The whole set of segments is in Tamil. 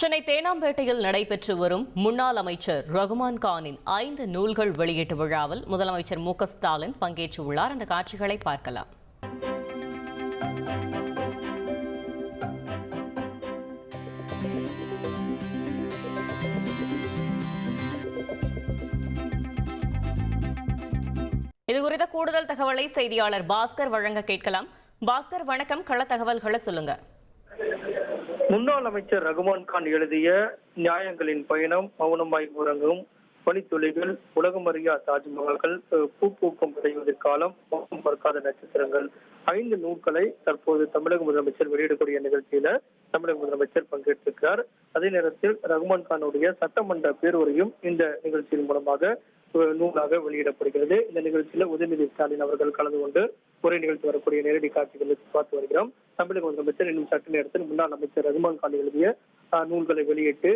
சென்னை தேனாம்பேட்டையில் நடைபெற்று வரும் முன்னாள் அமைச்சர் ரகுமான் கானின் ஐந்து நூல்கள் வெளியீட்டு விழாவில் முதலமைச்சர் மு ஸ்டாலின் பங்கேற்றுள்ளார். அந்த காட்சிகளை பார்க்கலாம். இது குறித்த கூடுதல் தகவலை செய்தியாளர் பாஸ்கர் வழங்க கேட்கலாம். பாஸ்கர் வணக்கம். கள தகவல்களை சொல்லுங்க. முன்னாள் அமைச்சர் ரகுமான் கான் எழுதிய நியாயங்களின் பயணம் மௌனமாய் உறங்கும் பனித்துளிகள் உலகமறியா தாஜ்மஹால்கள் பூ பூக்கும் இடைவெளி காலம் மௌனம் பார்க்காத நட்சத்திரங்கள். ஐந்து நூல்களை தற்போது தமிழக முதலமைச்சர் வெளியிடக்கூடிய நிகழ்ச்சியில தமிழக முதலமைச்சர் பங்கேற்றிருக்கிறார். அதே நேரத்தில் ரகுமான் கானுடைய சட்டமன்ற பேருரையும் இந்த நிகழ்ச்சியின் மூலமாக நூலாக வெளியிடப்படுகிறது. இந்த நிகழ்ச்சியில உதயநிதி ஸ்டாலின் அவர்கள் கலந்து கொண்டு உரை நிகழ்ச்சி வரக்கூடிய நேரடி காட்சிகளை பார்த்து வருகிறோம். தமிழக முதலமைச்சர் இன்னும் சட்ட நேரத்தில் முன்னாள் அமைச்சர் ரகுமான் கான் எழுதிய நூல்களை வெளியிட்டு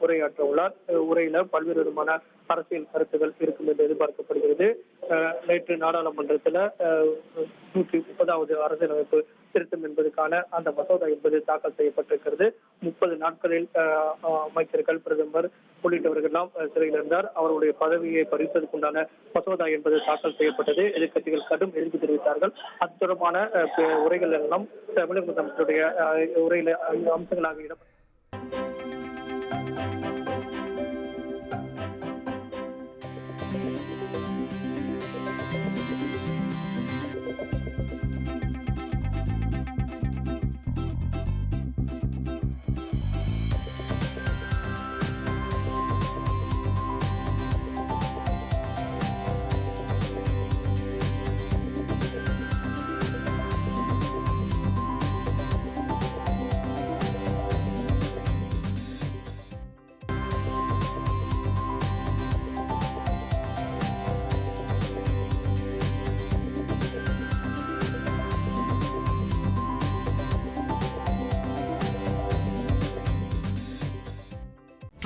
உரையாற்ற உள்ளார் உரையில பல்வேறு விதமான அரசியல் கருத்துகள் இருக்கும் என்று எதிர்பார்க்கப்படுகிறது. நேற்று நாடாளுமன்றத்தில் நூற்றி முப்பதாவது அரசியலமைப்பு திருத்தம் என்பதற்கான அந்த மசோதா என்பது தாக்கல் செய்யப்பட்டிருக்கிறது. முப்பது நாட்களில் அஹ், அமைச்சர்கள் பிரதமர் உள்ளிட்டவர்கள் எல்லாம் சிறையில் இருந்தார். அவருடைய பதவியை பறிப்பதற்குண்டான மசோதா என்பது தாக்கல் செய்யப்பட்டது. எதிர்க்கட்சிகள் கடும் எதிர்ப்பு தெரிவித்தார்கள். அது தொடர்பான உரைகள் எல்லாம் தமிழக முதலமைச்சருடைய உரையில ஐந்து அம்சங்களாக Thank you.